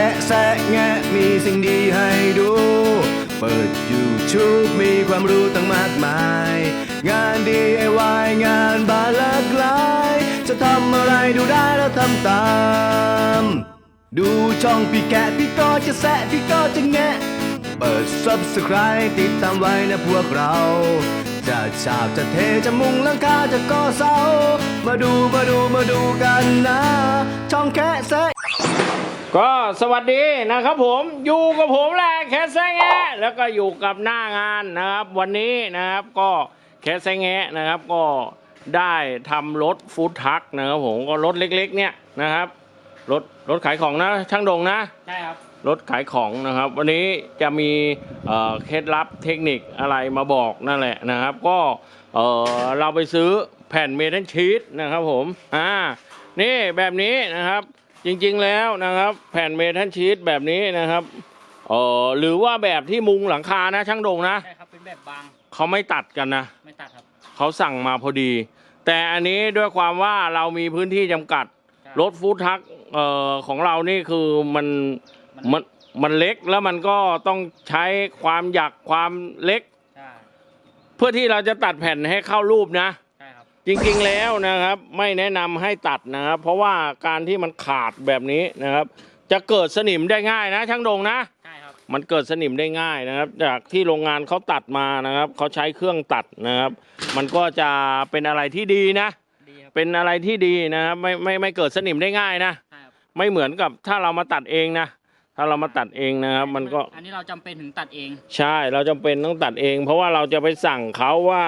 ค่แซะแงะมีสิ่งดีให้ดู เปิด YouTube มีความรู้ตั้งมากมาย งาน DIY งานบานหลากหลาย จะทำอะไรดูได้แล้วทำตาม ดูช่องพี่แกะพี่ก็จะแซะพี่ก็จะแงะ เปิด Subscribe ติดตามไว้นะพวกเรา จะฉาบจะเทจะมุงหลังคาจะก่อเสา มาดูมาดูมาดูกันนะ ช่องแค่แซะ ก็สวัสดีนะครับผมอยู่กับผมแหละแคสแซงแงะแล้วก็อยู่กับหน้างานนะครับ วันนี้นะครับก็แคสแซงแงะนะครับก็ได้ทำรถฟู้ดทักนะครับผมก็รถเล็กๆ เนี่ยนะครับรถรถขายของนะช่างดงนะใช่ครับรถขายของนะครับ วันนี้จะมีเอ่อเคล็ดลับเทคนิคอะไรมาบอกนั่นแหละนะครับ ก็เอ่อเราไปซื้อแผ่นเมทัลชีตนะครับผมอ่านี่แบบนี้นะครับ จริงๆแล้วนะครับ แผ่นเมทัลชีตแบบนี้นะครับเอ่อหรือว่าแบบที่มุงหลังคานะ ช่างดงนะใช่ครับเป็นแบบบางเขาไม่ตัดกันนะไม่ตัดครับเขาสั่งมาพอดี แต่อันนี้ด้วยความว่าเรามีพื้นที่จำกัดใช่รถฟู้ดทักเอ่อของเรานี่คือมันมันมันเล็กแล้วมันก็ต้องใช้ความหยักความเล็ก ใช่เพื่อที่เราจะตัดแผ่นให้เข้ารูปนะใช่ครับ จริงๆแล้วนะครับไม่แนะนำให้ตัดนะครับ เพราะว่าการที่มันขาดแบบนี้นะครับ จะเกิดสนิมได้ง่ายนะช่างดงนะใช่ครับมันเกิดสนิมได้ง่ายนะครับ จากที่โรงงานเขาตัดมานะครับเขาใช้เครื่องตัดนะครับ มันก็จะเป็นอะไรที่ดีนะดีครับเป็นอะไรที่ดีนะครับไม่ไม่ไม่เกิดสนิมได้ง่ายนะใช่ครับไม่เหมือนกับถ้าเรามาตัดเองนะถ้าเรามาตัดเองนะครับ มันก็อันนี้เราจำเป็นถึงตัดเอง ใช่เราจำเป็นต้องตัดเอง เพราะว่าเราจะไปสั่งเขาว่า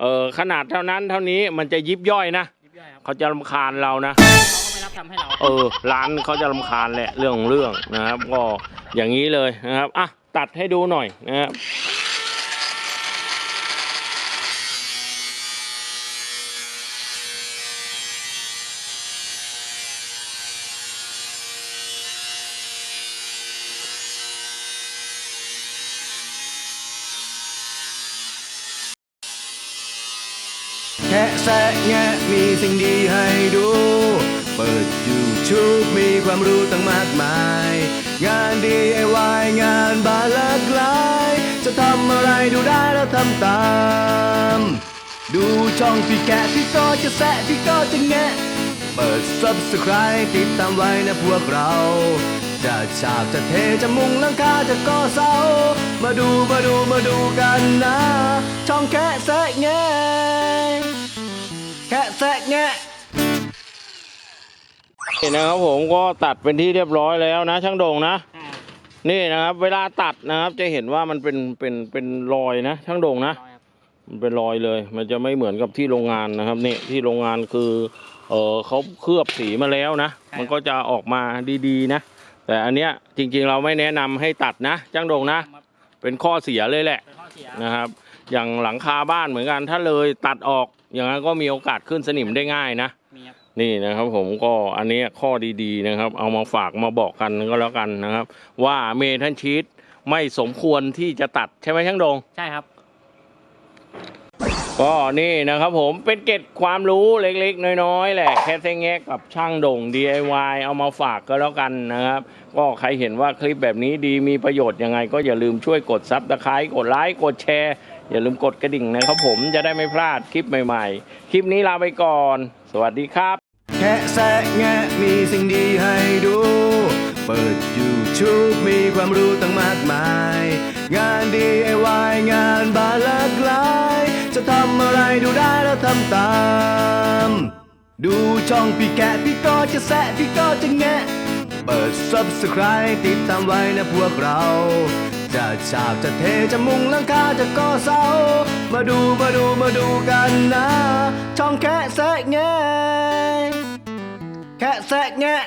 เออขนาดเท่านั้นเท่านี้มันจะยิบย่อยนะยิบย่อยครับเขาจะรำคาญเรานะ เขาก็ไม่รับทำให้เราเออร้านเขาจะรำคาญแหละเรื่องของเรื่องนะครับ ก็อย่างนี้เลยนะครับอะตัดให้ดูหน่อยนะครับ แค่แซะแงะมีสิ่งดีให้ดู เปิด YouTube มีความรู้ตั้งมากมาย งาน DIY งานบานหลากหลาย จะทำอะไรดูได้แล้วทำตาม ดูช่องพี่แกะพี่ก็จะแซะพี่ก็จะแงะ เปิด Subscribe ติดตามไว้นะพวกเรา จะฉาบจะเทจะมุงหลังคาจะก่อเสา มาดูมาดูมาดูกันนะ ช่องแค่แซะแงะแค่แซะแงะนี่นะครับผมก็ตัดเป็นที่เรียบร้อยแล้วนะ ช่างโด่งนะใช่ครับนี่นะครับ เวลาตัดนะครับจะเห็นว่ามันเป็นเป็นเป็นรอยนะ ช่างโด่งนะร้อยครับมันเป็นรอยเลย มันจะไม่เหมือนกับที่โรงงานนะครับนี่ที่โรงงานคือเออเขาเคลือบสีมาแล้วนะ มันก็จะออกมาดีๆนะ แต่อันเนี้ยจริงๆเราไม่แนะนำให้ตัดนะจ้างโดงนะครับเป็นข้อเสียเลยแหละเป็นข้อเสียนะครับ อย่างหลังคาบ้านเหมือนกัน ถ้าเลยตัดออกอย่างนั้นก็มีโอกาสขึ้นสนิมได้ง่ายนะ มีครับนี่นะครับผมก็อันนี้ข้อดีๆนะครับ เอามาฝากมาบอกกันก็แล้วกันนะครับ ว่าเมทัลชีตไม่สมควรที่จะตัดใช่ไหมช่างโดง ใช่ครับ ก็นี่นะครับผมเป็นเก็ดความรู้เล็กๆ น้อยๆ แหละแค่แงกับช่างโด่ง DIY เอามาฝากก็แล้วกันนะครับ ก็ใครเห็นว่าคลิปแบบนี้ดีมีประโยชน์ยังไง ก็อย่าลืมช่วยกดซับสไครต์กดไลค์กดแชร์ อย่าลืมกดกระดิ่งนะครับผมจะได้ไม่พลาดคลิปใหม่ๆ คลิปนี้ลาไปก่อน สวัสดีครับ แค่แซะแงะมีสิ่งดีให้ดู เปิด YouTube มีความรู้ตั้งมากมาย งาน DIY งาน ดูช่องพี่แกะพี่ก็จะแซะพี่ก็จะแงะ เปิด Subscribe ติดตามไว้นะพวกเรา จะฉาบจะเทจะมุงหลังคาจะก่อเสา มาดูมาดูมาดูกันนะ ช่องแค่แซะแงะ แค่แซะแงะ